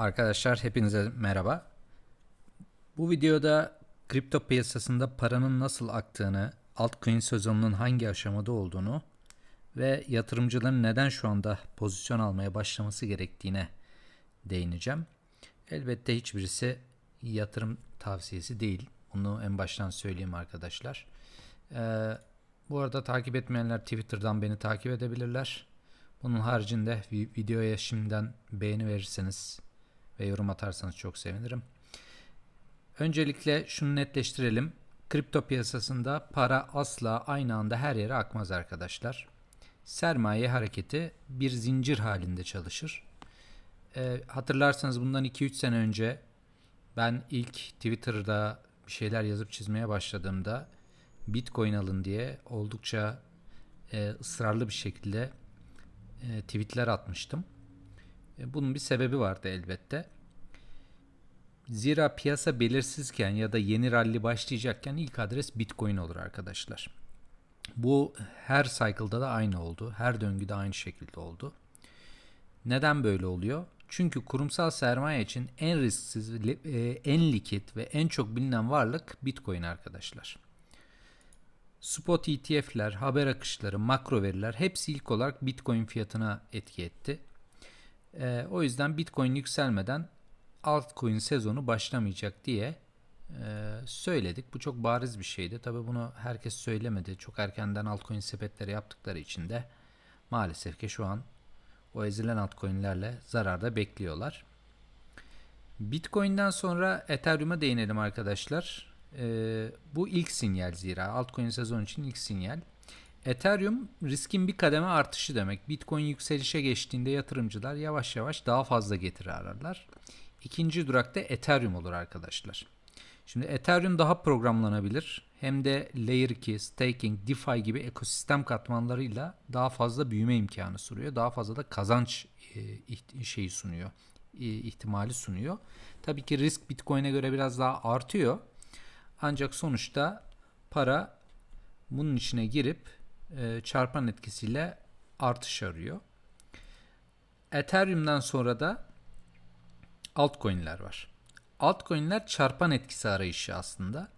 Arkadaşlar hepinize merhaba. Bu videoda kripto piyasasında paranın nasıl aktığını, altcoin sezonunun hangi aşamada olduğunu ve yatırımcıların neden şu anda pozisyon almaya başlaması gerektiğine değineceğim. Elbette hiçbirisi yatırım tavsiyesi değil. Bunu en baştan söyleyeyim arkadaşlar. Ee, bu arada takip etmeyenler Twitter'dan beni takip edebilirler. Bunun haricinde videoya şimdiden beğeni verirseniz ve yorum atarsanız çok sevinirim. Öncelikle şunu netleştirelim. Kripto piyasasında para asla aynı anda her yere akmaz arkadaşlar. Sermaye hareketi bir zincir halinde çalışır. E, hatırlarsanız bundan 2-3 sene önce ben ilk Twitter'da bir şeyler yazıp çizmeye başladığımda Bitcoin alın diye oldukça e, ısrarlı bir şekilde e, tweetler atmıştım. E, bunun bir sebebi vardı elbette. Zira piyasa belirsizken ya da yeni rally başlayacakken ilk adres Bitcoin olur arkadaşlar. Bu her cycle'da da aynı oldu. Her döngüde aynı şekilde oldu. Neden böyle oluyor? Çünkü kurumsal sermaye için en risksiz, e, en likit ve en çok bilinen varlık Bitcoin arkadaşlar. Spot ETF'ler, haber akışları, makro veriler hepsi ilk olarak Bitcoin fiyatına etki etti. E, o yüzden Bitcoin yükselmeden altcoin sezonu başlamayacak diye e, söyledik. Bu çok bariz bir şeydi. Tabii bunu herkes söylemedi. Çok erkenden altcoin sepetleri yaptıkları için de maalesef ki şu an o ezilen altcoin'lerle zararda bekliyorlar. Bitcoin'den sonra Ethereum'a değinelim arkadaşlar. Ee, bu ilk sinyal zira altcoin sezon için ilk sinyal. Ethereum riskin bir kademe artışı demek. Bitcoin yükselişe geçtiğinde yatırımcılar yavaş yavaş daha fazla getiri ararlar. İkinci durakta Ethereum olur arkadaşlar. Şimdi Ethereum daha programlanabilir. Hem de Layer 2, Staking, DeFi gibi ekosistem katmanlarıyla daha fazla büyüme imkanı sunuyor. Daha fazla da kazanç e, şeyi sunuyor. E, ihtimali sunuyor. Tabii ki risk Bitcoin'e göre biraz daha artıyor. Ancak sonuçta para bunun içine girip e, çarpan etkisiyle artış arıyor. Ethereum'dan sonra da altcoin'ler var. Altcoin'ler çarpan etkisi arayışı aslında.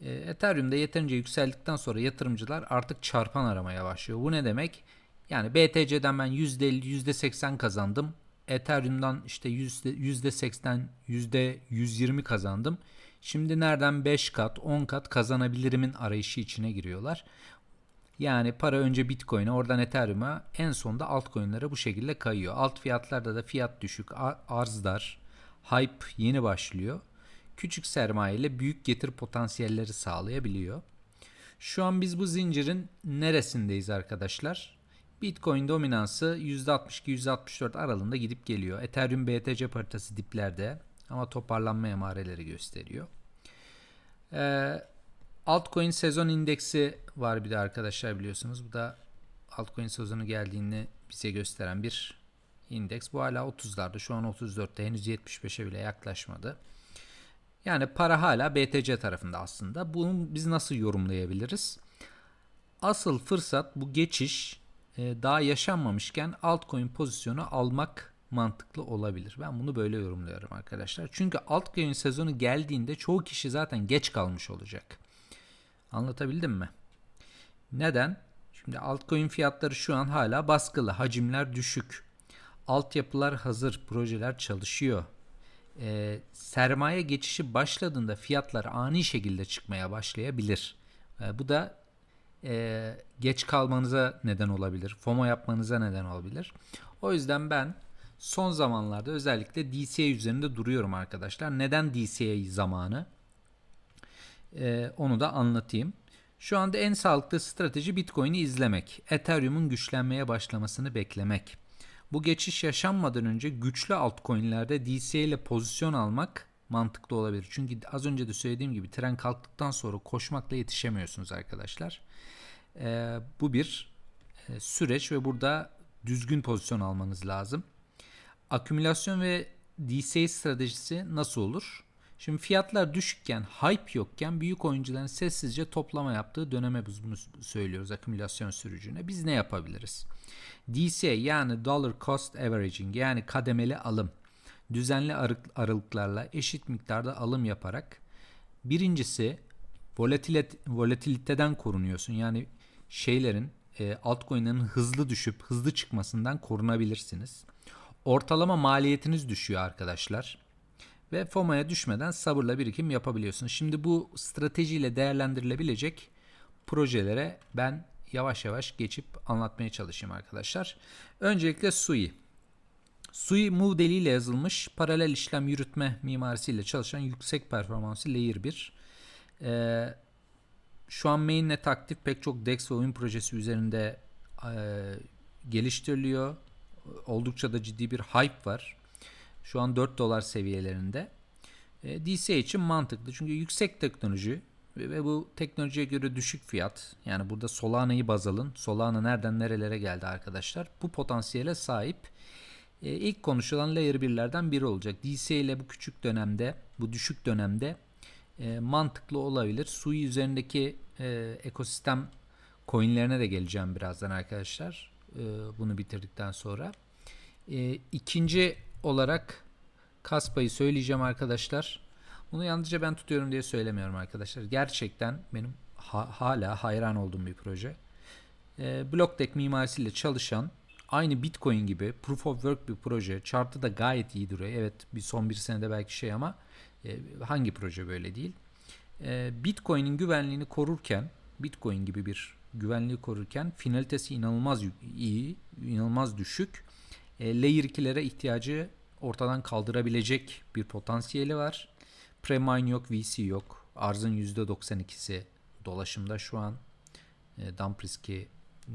E, Ethereum'da yeterince yükseldikten sonra yatırımcılar artık çarpan aramaya başlıyor. Bu ne demek? Yani BTC'den ben %50, %80 kazandım. Ethereum'dan işte %80, %120 kazandım. Şimdi nereden 5 kat, 10 kat kazanabilirimin arayışı içine giriyorlar. Yani para önce Bitcoin'e oradan Ethereum'a en sonunda altcoin'lere bu şekilde kayıyor. Alt fiyatlarda da fiyat düşük, arzlar, hype yeni başlıyor. Küçük sermaye ile büyük getir potansiyelleri sağlayabiliyor. Şu an biz bu zincirin neresindeyiz arkadaşlar? Bitcoin dominansı %62-%64 aralığında gidip geliyor. Ethereum BTC paritası diplerde ama toparlanma emareleri gösteriyor. Ee, altcoin sezon indeksi var bir de arkadaşlar biliyorsunuz. Bu da altcoin sezonu geldiğini bize gösteren bir indeks. Bu hala 30'larda. Şu an 34'te. Henüz 75'e bile yaklaşmadı. Yani para hala BTC tarafında aslında. Bunu biz nasıl yorumlayabiliriz? Asıl fırsat bu geçiş e, daha yaşanmamışken altcoin pozisyonu almak mantıklı olabilir. Ben bunu böyle yorumluyorum arkadaşlar. Çünkü altcoin sezonu geldiğinde çoğu kişi zaten geç kalmış olacak. Anlatabildim mi? Neden? Şimdi altcoin fiyatları şu an hala baskılı. Hacimler düşük. Altyapılar hazır. Projeler çalışıyor. Ee, sermaye geçişi başladığında fiyatlar ani şekilde çıkmaya başlayabilir. Ee, bu da e, geç kalmanıza neden olabilir. FOMO yapmanıza neden olabilir. O yüzden ben son zamanlarda özellikle DCA üzerinde duruyorum arkadaşlar. Neden DCA zamanı? Ee, onu da anlatayım. Şu anda en sağlıklı strateji Bitcoin'i izlemek. Ethereum'un güçlenmeye başlamasını beklemek. Bu geçiş yaşanmadan önce güçlü altcoin'lerde DCA ile pozisyon almak mantıklı olabilir. Çünkü az önce de söylediğim gibi tren kalktıktan sonra koşmakla yetişemiyorsunuz arkadaşlar. Ee, bu bir e, süreç ve burada düzgün pozisyon almanız lazım. Akümülasyon ve DCA stratejisi nasıl olur? Şimdi fiyatlar düşükken, hype yokken büyük oyuncuların sessizce toplama yaptığı döneme biz bunu söylüyoruz akümülasyon sürücüne. Biz ne yapabiliriz? DCA yani Dollar Cost Averaging yani kademeli alım. düzenli aralıklarla eşit miktarda alım yaparak birincisi volatilit- volatiliteden korunuyorsun. Yani şeylerin e, altcoin'lerin hızlı düşüp hızlı çıkmasından korunabilirsiniz. Ortalama maliyetiniz düşüyor arkadaşlar. Ve FOMO'ya düşmeden sabırla birikim yapabiliyorsunuz. Şimdi bu stratejiyle değerlendirilebilecek projelere ben yavaş yavaş geçip anlatmaya çalışayım arkadaşlar. Öncelikle SUI. SUI Move diliyle yazılmış paralel işlem yürütme mimarisiyle çalışan yüksek performanslı Layer 1. Ee, şu an mainnet aktif pek çok DEX ve oyun projesi üzerinde e, geliştiriliyor. Oldukça da ciddi bir hype var. Şu an 4 dolar seviyelerinde. E, DCA için mantıklı çünkü yüksek teknoloji ve bu teknolojiye göre düşük fiyat. Yani burada Solana'yı baz alın. Solana nereden nerelere geldi arkadaşlar. Bu potansiyele sahip. E, ilk konuşulan Layer 1'lerden biri olacak. DCA ile bu küçük dönemde, bu düşük dönemde e, mantıklı olabilir. Sui üzerindeki e, ekosistem coinlerine de geleceğim birazdan arkadaşlar. E, bunu bitirdikten sonra. E, ikinci olarak Kaspa'yı söyleyeceğim arkadaşlar. Bunu yalnızca ben tutuyorum diye söylemiyorum arkadaşlar. Gerçekten benim ha- hala hayran olduğum bir proje. E, Blockdeck mimarisiyle çalışan aynı Bitcoin gibi proof of work bir proje. Chart'ı da gayet iyi duruyor. Evet bir son bir senede belki şey ama e, hangi proje böyle değil? E, Bitcoin'in güvenliğini korurken Bitcoin gibi bir güvenliği korurken finalitesi inanılmaz iyi, inanılmaz düşük. E, layer 2'lere ihtiyacı ortadan kaldırabilecek bir potansiyeli var. Premine yok, VC yok. Arzın %92'si dolaşımda şu an. E, dump riski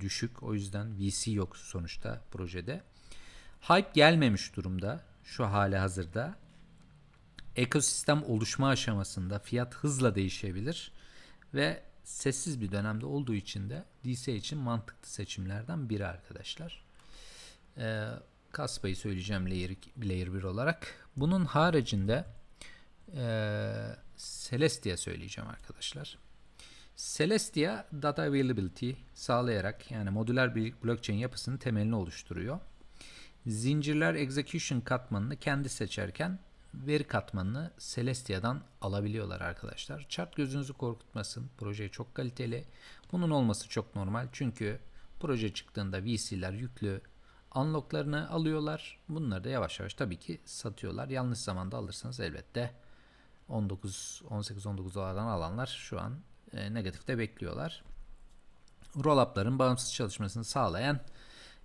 düşük. O yüzden VC yok sonuçta projede. Hype gelmemiş durumda şu hali hazırda. Ekosistem oluşma aşamasında fiyat hızla değişebilir ve sessiz bir dönemde olduğu için de DC için mantıklı seçimlerden biri arkadaşlar. Ee, Kaspa'yı söyleyeceğim layer, 2 layer 1 olarak. Bunun haricinde e, Celestia söyleyeceğim arkadaşlar. Celestia data availability sağlayarak yani modüler bir blockchain yapısının temelini oluşturuyor. Zincirler execution katmanını kendi seçerken veri katmanını Celestia'dan alabiliyorlar arkadaşlar. Chart gözünüzü korkutmasın. Proje çok kaliteli. Bunun olması çok normal. Çünkü proje çıktığında VC'ler yüklü unlocklarını alıyorlar. Bunları da yavaş yavaş tabii ki satıyorlar. Yanlış zamanda alırsanız elbette 19 18 19 dolardan alanlar şu an e, negatifte bekliyorlar. Roll-up'ların bağımsız çalışmasını sağlayan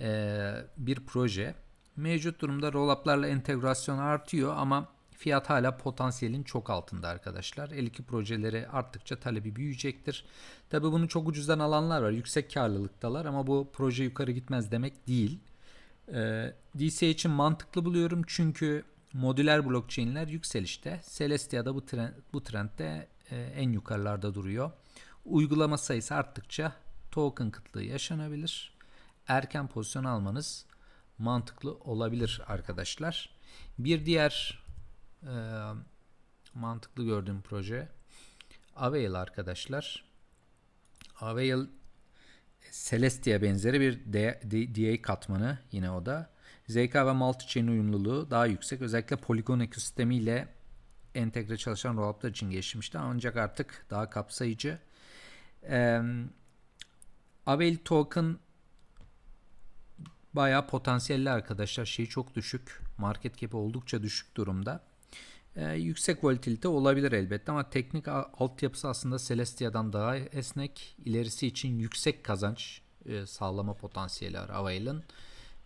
e, bir proje. Mevcut durumda roll-up'larla entegrasyon artıyor ama fiyat hala potansiyelin çok altında arkadaşlar. L2 projeleri arttıkça talebi büyüyecektir. Tabi bunu çok ucuzdan alanlar var. Yüksek karlılıktalar ama bu proje yukarı gitmez demek değil. E, DC için mantıklı buluyorum çünkü modüler blockchain'ler yükselişte. Celestia da bu, trend, bu trendde e, en yukarılarda duruyor. Uygulama sayısı arttıkça token kıtlığı yaşanabilir. Erken pozisyon almanız mantıklı olabilir arkadaşlar. Bir diğer e, mantıklı gördüğüm proje Avail arkadaşlar. Avail Celestia benzeri bir DA katmanı yine o da. ZK ve multi-chain uyumluluğu daha yüksek. Özellikle Polygon ekosistemiyle entegre çalışan rolluplar için gelişmişti. Ancak artık daha kapsayıcı. Ee, Avail token bayağı potansiyelli arkadaşlar. Şeyi çok düşük. Market cap'i oldukça düşük durumda. Ee, yüksek volatilite olabilir elbette ama teknik altyapısı aslında Celestia'dan daha esnek. İlerisi için yüksek kazanç e, sağlama potansiyeli var Avail'ın.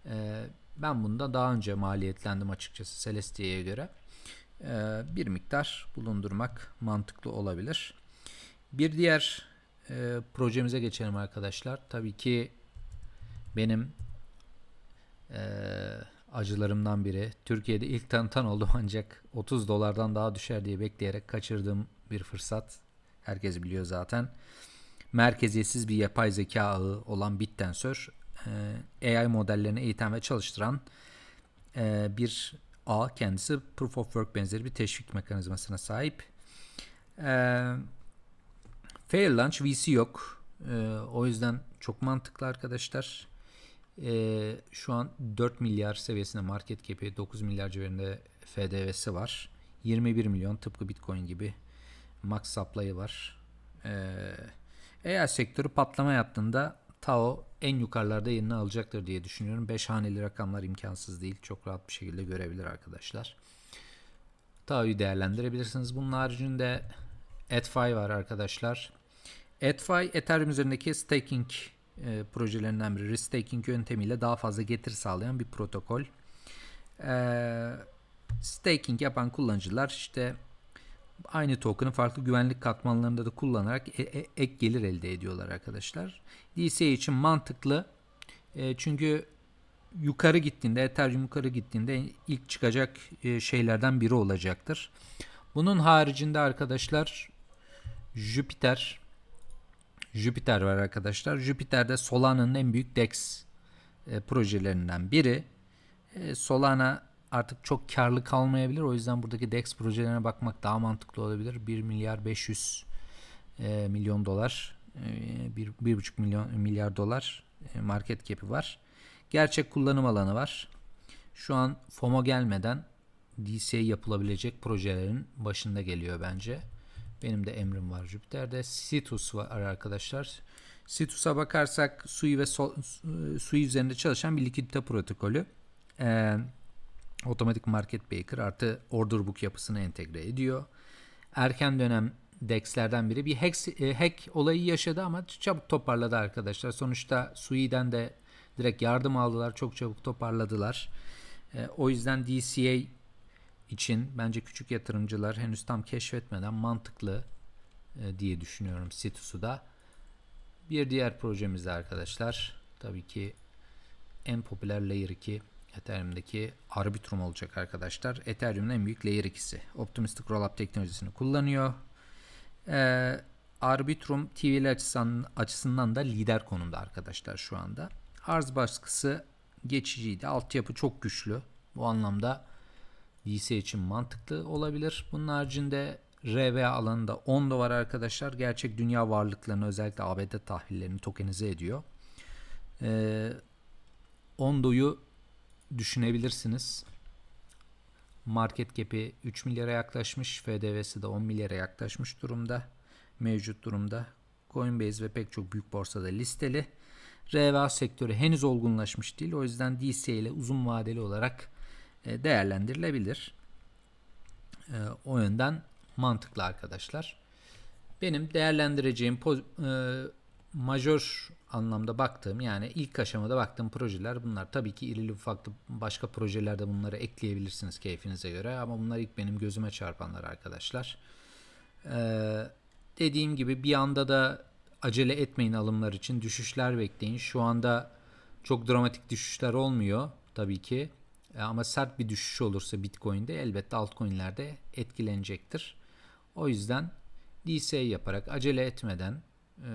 E, ben bunda daha önce maliyetlendim açıkçası Celestia'ya göre. E, bir miktar bulundurmak mantıklı olabilir. Bir diğer e, projemize geçelim arkadaşlar. Tabii ki benim e, acılarımdan biri. Türkiye'de ilk tanıtan oldum ancak 30 dolardan daha düşer diye bekleyerek kaçırdığım bir fırsat. Herkes biliyor zaten. Merkeziyetsiz bir yapay zeka ağı olan BitTensor AI modellerini eğiten ve çalıştıran bir ağ kendisi Proof of Work benzeri bir teşvik mekanizmasına sahip. Fair Launch VC yok. O yüzden çok mantıklı arkadaşlar. Ee, şu an 4 milyar seviyesinde market cap'i 9 milyar civarında FDV'si var. 21 milyon tıpkı Bitcoin gibi max supply'ı var. Ee, eğer sektörü patlama yaptığında Tao en yukarılarda yerini alacaktır diye düşünüyorum. 5 haneli rakamlar imkansız değil. Çok rahat bir şekilde görebilir arkadaşlar. Tao'yu değerlendirebilirsiniz. Bunun haricinde ETFI var arkadaşlar. ETFI Ethereum üzerindeki staking e, projelerinden biri. Restaking yöntemiyle daha fazla getiri sağlayan bir protokol. E, staking yapan kullanıcılar işte aynı token'ı farklı güvenlik katmanlarında da kullanarak e- e- ek gelir elde ediyorlar arkadaşlar. DCA için mantıklı. E, çünkü yukarı gittiğinde, Ethereum yukarı gittiğinde ilk çıkacak e, şeylerden biri olacaktır. Bunun haricinde arkadaşlar Jupiter Jupiter var arkadaşlar. Jupiter'de Solana'nın en büyük DEX e, projelerinden biri. E, Solana artık çok karlı kalmayabilir. O yüzden buradaki DEX projelerine bakmak daha mantıklı olabilir. 1 milyar 500 e, milyon dolar, e, 1, 1,5 milyon milyar dolar e, market cap'i var. Gerçek kullanım alanı var. Şu an FOMO gelmeden DCA yapılabilecek projelerin başında geliyor bence. Benim de emrim var Jüpiter'de. Citus var arkadaşlar. Citus'a bakarsak Sui ve Sol, Sui üzerinde çalışan bir likidite protokolü. Ee, otomatik market maker artı order book yapısını entegre ediyor. Erken dönem DEX'lerden biri bir hack, e, hack olayı yaşadı ama çabuk toparladı arkadaşlar. Sonuçta Sui'den de direkt yardım aldılar. Çok çabuk toparladılar. E, o yüzden DCA için bence küçük yatırımcılar henüz tam keşfetmeden mantıklı e, diye düşünüyorum Citus'u da. Bir diğer projemiz de arkadaşlar tabii ki en popüler Layer 2 Ethereum'daki Arbitrum olacak arkadaşlar. Ethereum'un en büyük Layer 2'si. Optimistic Rollup teknolojisini kullanıyor. Ee, Arbitrum TVL açısından, açısından da lider konumda arkadaşlar şu anda. Arz baskısı geçiciydi. Altyapı çok güçlü. Bu anlamda DC için mantıklı olabilir. Bunun haricinde RVA alanında Ondo var arkadaşlar. Gerçek dünya varlıklarını özellikle ABD tahvillerini tokenize ediyor. Ee, Ondo'yu düşünebilirsiniz. Market cap'i 3 milyara yaklaşmış. FDV'si de 10 milyara yaklaşmış durumda. Mevcut durumda. Coinbase ve pek çok büyük borsada listeli. RVA sektörü henüz olgunlaşmış değil. O yüzden DCA ile uzun vadeli olarak değerlendirilebilir. E, o yönden mantıklı arkadaşlar. Benim değerlendireceğim e, majör anlamda baktığım yani ilk aşamada baktığım projeler bunlar. Tabii ki irili ufaklı başka projelerde bunları ekleyebilirsiniz keyfinize göre ama bunlar ilk benim gözüme çarpanlar arkadaşlar. Ee, dediğim gibi bir anda da acele etmeyin alımlar için düşüşler bekleyin. Şu anda çok dramatik düşüşler olmuyor tabii ki. Ama sert bir düşüş olursa Bitcoin'de elbette altcoin'lerde etkilenecektir. O yüzden DCA yaparak acele etmeden e,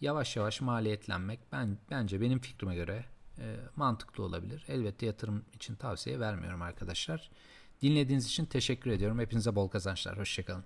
yavaş yavaş maliyetlenmek ben bence benim fikrime göre e, mantıklı olabilir. Elbette yatırım için tavsiye vermiyorum arkadaşlar. Dinlediğiniz için teşekkür ediyorum. Hepinize bol kazançlar. Hoşçakalın.